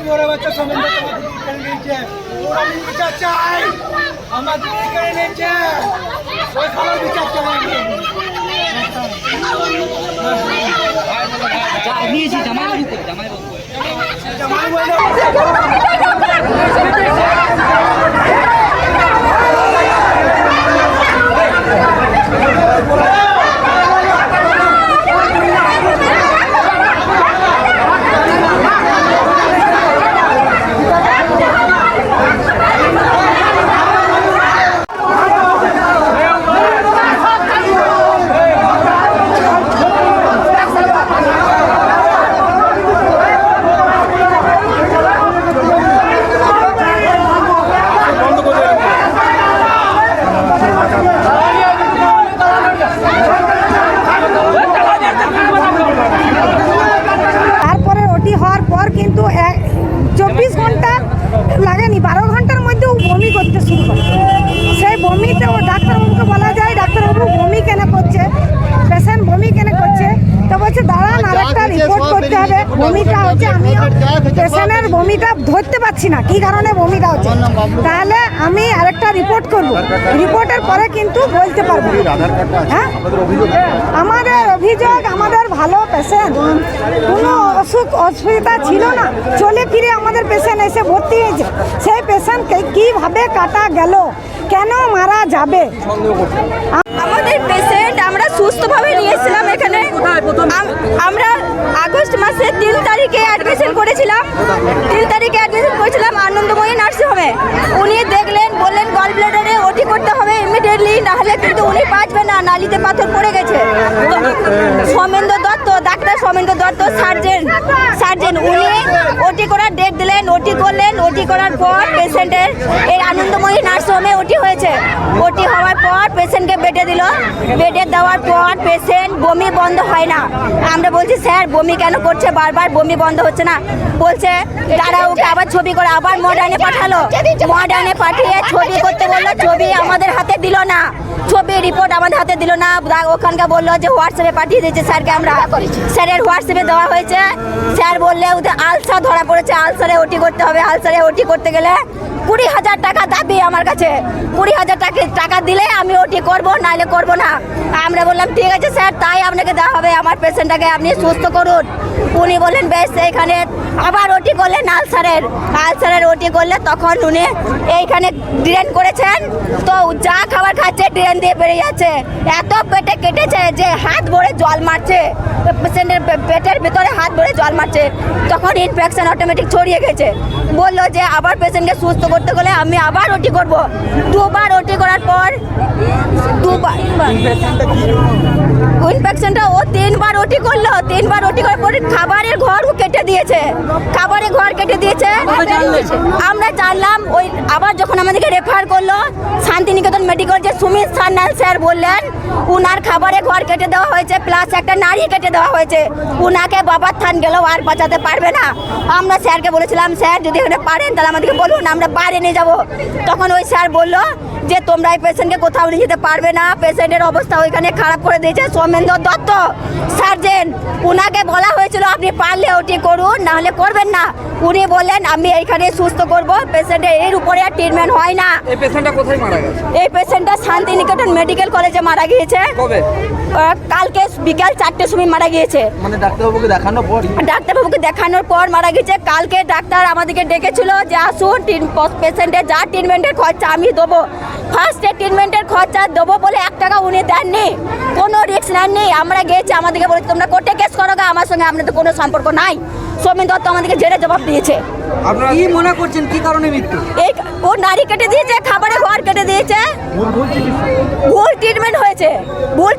চুয়ারে বাচ্চা সম্বন্ধে নিয়েছে চাই আমাদের কি করে Come on, come on, come on, come কিন্তু চব্বিশ ঘণ্টা লাগেনি বারো ঘণ্টার মধ্যে বমি করতে শুরু করে। সেই বমিতে ও ডাক্তারবাবুকে বলা যায় ডাক্তারবাবু বমি কেন করছে পেশেন্ট বমি কেন করছে তো বলছে দাঁড়ান আর একটা রিপোর্ট করতে হবে বমিটা হচ্ছে আমি পেশেন্টের বমিটা ধরতে পারছি না। কি কারণে বমিটা হচ্ছে? তাহলে আমি আরেকটা রিপোর্ট করব। রিপোর্টের পরে কিন্তু বলতে পারব। হ্যাঁ? আমাদের অভিযোগ আমাদের ভালো পেশেন্ট কোনো অসুখ অসুবিধা ছিল না। চলে ফিরে আমাদের পেশেন্ট এসে ভর্তি হয়েছে। সেই পেশেন্টকে কীভাবে কাটা গেল? কেন মারা যাবে? আমাদের পেশেন্ট আমরা সুস্থভাবে নিয়েছিলাম এখানে। আমরা আগস্ট মাসের তিন তারিখে অ্যাডমিশন করেছিলাম। তিন তারিখে অ্যাডমিশন করেছিলাম আনন্দময়ী নার্সিং হোমে উনি দেখলেন বললেন গল ব্লাডারে ওটি করতে হবে ইমিডিয়েটলি নাহলে কিন্তু উনি বাঁচবে না নালিতে পাথর পড়ে গেছে। Somendra Soumendra Dutta doctor Soumendra Dutta, surgeon surgeon, উনি ওটি করার ডেট দিলেন, ওটি করলেন, ওটি করার পর পেশেন্টের এই আনন্দময়ী নার্সিংহোমে ওটি হয়েছে। ওটি হওয়ার পর পেশেন্টকে বেডে দিল। বেডে দেওয়ার পর পেশেন্ট বমি বন্ধ হয় না। আমরা বলছি, স্যার, বমি কেন করছে? বারবার বমি বন্ধ হচ্ছে না। বলছে, তারা ওকে আবার ছবি করে আবার মডার্নে পাঠালো। মডার্নে পাঠিয়ে ছবি করতে বলল ছবি আমাদের হাতে দিল না। ছবি রিপোর্ট আমাদের হাতে দিল না। ওখানকার বলল যে হোয়াটসঅ্যাপে পাঠিয়ে দিয়েছে স্যারকে আমরা। স্যারের হোয়াটসঅ্যাপে দেওয়া হয়েছে। স্যার বললে ওদের আলসা ধরা পড়েছে। আলসারে ওটি করতে হবে। আলসারে ওটি করতে গেলে কুড়ি হাজার টাকা দাবি আমার কাছে। কুড়ি হাজার টাকা টাকা দিলে আমি ওটি করব নাহলে করব না। আমরা বললাম ঠিক আছে স্যার তাই আপনাকে দেওয়া হবে। আমার পেশেন্টটাকে আপনি সুস্থ করুন। উনি বললেন বেশ এইখানে আবার ওটি করলেন আলসারের আলসারের ওটি করলে তখন উনি এইখানে ড্রেন করেছেন। তো যা খাবার খাচ্ছে ড্রেন দিয়ে বেরিয়ে যাচ্ছে। এত পেটে কেটেছে যে হাত ভরে জল মারছে। পেশেন্টের পেটের ভিতরে হাত ভরে জল মারছে। তখন ইনফেকশন অটোমেটিক ছড়িয়ে গেছে। বলল যে আবার পেশেন্টকে সুস্থ করতে গেলে আমি আবার ওটি করব। দুবার ওটি করার পর দুবার ইনফেকশনটা ও তিনবার ওটি করল। তিনবার ওটি করার পরে খাবারের ঘর ও কেটে দিয়েছে। খাবারের ঘর কেটে দিয়েছে। আমরা জানলাম ওই আবার যখন আমাদেরকে রেফার করল শান্তিনিকেতন মেডিকেল যে সুমিত সান্যাল স্যার বললেন উনার খাবারে ঘর কেটে দেওয়া হয়েছে প্লাস একটা নারী কেটে দেওয়া হয়েছে। উনাকে বাবার থান গেলেও আর বাঁচাতে পারবে না। আমরা স্যারকে বলেছিলাম স্যার যদি এখানে পারেন তাহলে আমাদেরকে বলুন আমরা বাইরে নিয়ে যাব। তখন ওই স্যার বলল যে তোমরা এই পেশেন্টকে কোথাও নিয়ে যেতে পারবে না। পেশেন্টের অবস্থা ওইখানে খারাপ করে দিয়েছে। সৌমেন্দ্র দত্ত সার্জেন উনাকে বলা হয়েছিল আপনি পারলে ওটি করুন নাহলে করবেন না। উনি বললেন আমি এইখানে সুস্থ করব। পেশেন্টের এর উপরে আর ট্রিটমেন্ট হয় না। এই পেশেন্টটা কোথায় মারা গেছে? এই পেশেন্টটা শান্তিনিকেতন মেডিকেল কলেজে মারা গিয়েছে। কবে? কালকে বিকাল চারটের সময় মারা গিয়েছে। মানে ডাক্তারবাবুকে দেখানোর পর? ডাক্তারবাবুকে দেখানোর পর মারা গেছে কালকে ডাক্তার আমাদেরকে ডেকেছিল যে আসুন পেশেন্টের যা ট্রিটমেন্টের খরচা আমি দেবো। ফার্স্টে ট্রিটমেন্টের খরচা দেবো বলে এক টাকা উনি দেননি। কোনো রিস্ক নেননি। আমরা গিয়েছি আমাদেরকে বলেছি তোমরা কোর্টে কেস করো গা, আমার সঙ্গে আপনাদের কোনো সম্পর্ক নাই। সৌমিন দত্ত আমাদেরকে জেলে জবাব দিয়েছে। আপনারা কি মনে করছেন? কি কারণে মৃত্যু? এই ও নারী কেটে দিয়েছে খাবারে ঘর কেটে দিয়েছে। ভুল ট্রিটমেন্ট হয়েছে। ভুল